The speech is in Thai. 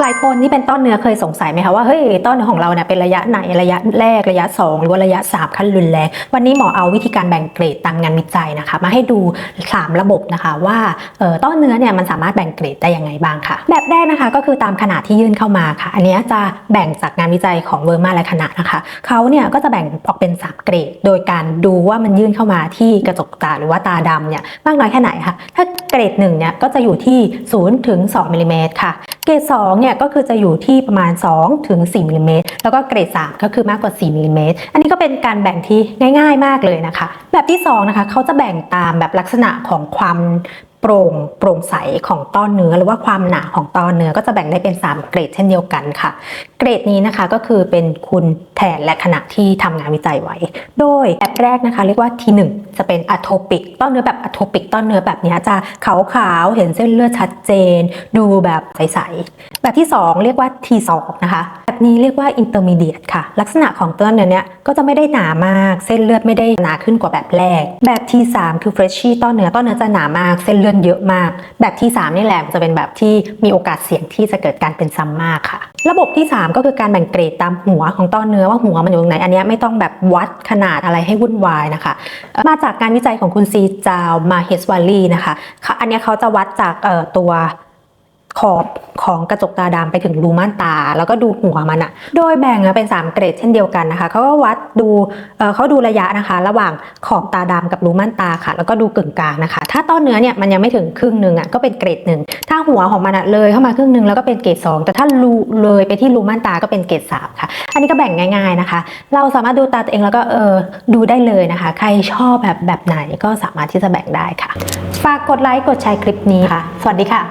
หลายคนที่เป็นต้นเนื้อเคยสงสัยไหมคะว่าเฮ้ยต้นเนื้อของเราเนี่ยเป็นระยะไหนระยะแรกระยะ 2 หรือว่าระยะ 3 ขั้นรุนแรงวันนี้หมอเอาวิธีการแบ่งเกรดตามงานวิจัยนะคะ มาให้ดู 3 ระบบนะคะว่าต้นเนื้อเนี่ยมันสามารถแบ่งเกรดได้ยังไงบ้างค่ะ แบบแรกนะคะก็คือตามขนาดที่ยื่นเข้ามาค่ะ อันนี้จะแบ่งจากงานวิจัยของเวอร์มาและคณะนะคะเขาเนี่ยก็จะแบ่งออกเป็น 3 เกรด โดยการดูว่ามันยื่นเข้ามาที่กระจกตาหรือว่าตาดำเนี่ยมากน้อยแค่ไหนค่ะถ้าเกรด1เนี่ยก็จะอยู่ที่0ถึง2มิลลิเมตรค่ะ เกรด2เนี่ยก็คือจะอยู่ที่ประมาณ 2 ถึง 4มิลลิเมตรแล้วก็เกรด 3 ก็คือมากกว่า 4มิลลิเมตรอันนี้ก็เป็นการแบ่งที่ง่าย ๆ มากเลยนะคะ แบบที่2นะคะเขาจะแบ่งตามแบบลักษณะของความ โปร่งโปร่งใสของต้อนเนื้อหรือว่าความหนาของต้อนเนื้อก็จะแบ่งได้เป็น 3 เกรดเช่นเดียวกันค่ะ เกรดนี้นะคะก็คือเป็นคุณแทนและขณะที่ทำงานวิจัยไว้ โดยแบบแรกนะคะเรียกว่า T1 จะเป็นอะโทปิกต้อนเนื้อแบบอะโทปิกต้อนเนื้อแบบนี้จะขาวๆเห็นเส้นเลือดชัดเจน ดูแบบใสๆแบบที่ 2 เรียกว่า T2 นะคะแบบนี้เรียกว่า intermediate ค่ะ ลักษณะของต้อนเนื้อเนี้ยก็จะไม่ได้หนามากเส้นเลือดไม่ได้หนาขึ้นกว่าแบบแรก แบบ T3 คือ freshy ต้อนเนื้อต้อนเนื้อจะหนามากเส้นเลือดเยอะมาก แบบ T3 นี่แหละจะเป็นแบบที่มีโอกาสเสี่ยงที่จะเกิดการเป็นซ้ำมากค่ะ ระบบที่ 3 ก็คือการแบ่งเกรดตามหัวของต้อนเนื้อว่าหัวมันอยู่ตรงไหน อันนี้ไม่ต้องแบบวัดขนาดอะไรให้วุ่นวายนะคะ มาจากการวิจัยของคุณซีจาวมาเฮสวาลีนะคะ อันนี้เขาจะวัดจากตัว ขอบของกระจกตาดำไปถึงรูม่านตา แล้วก็ดูหัวมันอะโดยแบ่งเป็น 3 เกรดเช่นเดียวกันนะคะเขาก็วัดดูเเขาดูระยะนะคะ ระหว่างขอบตาดำกับรูม่านตาค่ะ แล้วก็ดูกึ่งกลางนะคะ ถ้าต้อนเนื้อเนี่ยมันยังไม่ถึงครึ่งหนึ่งอะก็เป็นเกรดหนึ่งถ้าหัวของมันอะเลยเข้ามาครึ่งหนึ่งแล้วก็เป็นเกรดสองแต่ถ้ารูเลยไปที่รูม่านตาก็เป็นเกรดสามค่ะ อันนี้ก็แบ่งง่ายๆนะคะ เราสามารถดูตาตัวเองแล้วก็เออดูได้เลยนะคะ ใครชอบแบบแบบไหนก็สามารถที่จะแบ่งได้ค่ะ ฝากกดไลค์กดแชร์คลิปนี้ค่ะ สวัสดีค่ะ